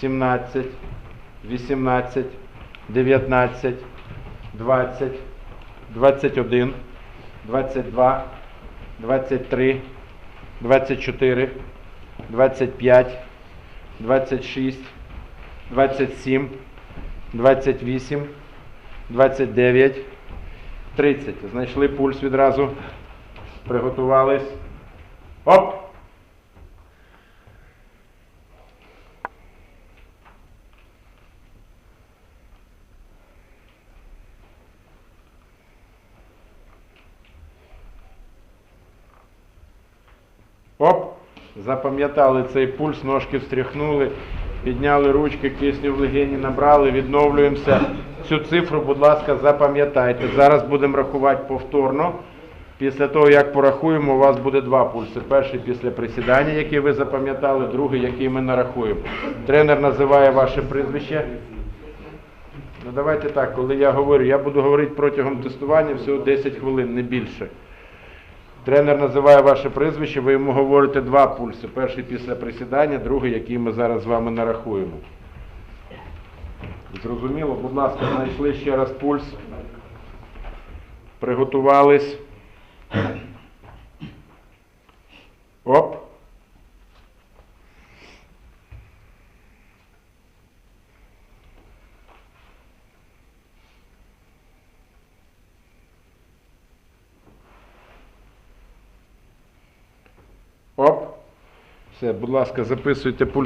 17, 18, 19, 20, 21, 22, 23, 24, 25, 26, 27, 28, 29, 30. Знайшли пульс відразу. Приготувались. Оп! Оп! Запам'ятали цей пульс, ножки встряхнули, підняли ручки, кисню в легені набрали, відновлюємося. Цю цифру, будь ласка, запам'ятайте. Зараз будемо рахувати повторно. Після того, як порахуємо, у вас буде два пульси. Перший після присідання, який ви запам'ятали, другий, який ми нарахуємо. Тренер називає ваше прізвище. Ну давайте так, коли я говорю, я буду говорити протягом тестування всього 10 хвилин, не більше. Тренер називає ваше прізвище, ви йому говорите два пульси. Перший після присідання, другий, який ми зараз з вами нарахуємо. Зрозуміло, будь ласка, знайшли ще раз пульс. Приготувались. Оп. Оп. Все, будь ласка, записуйте пульс.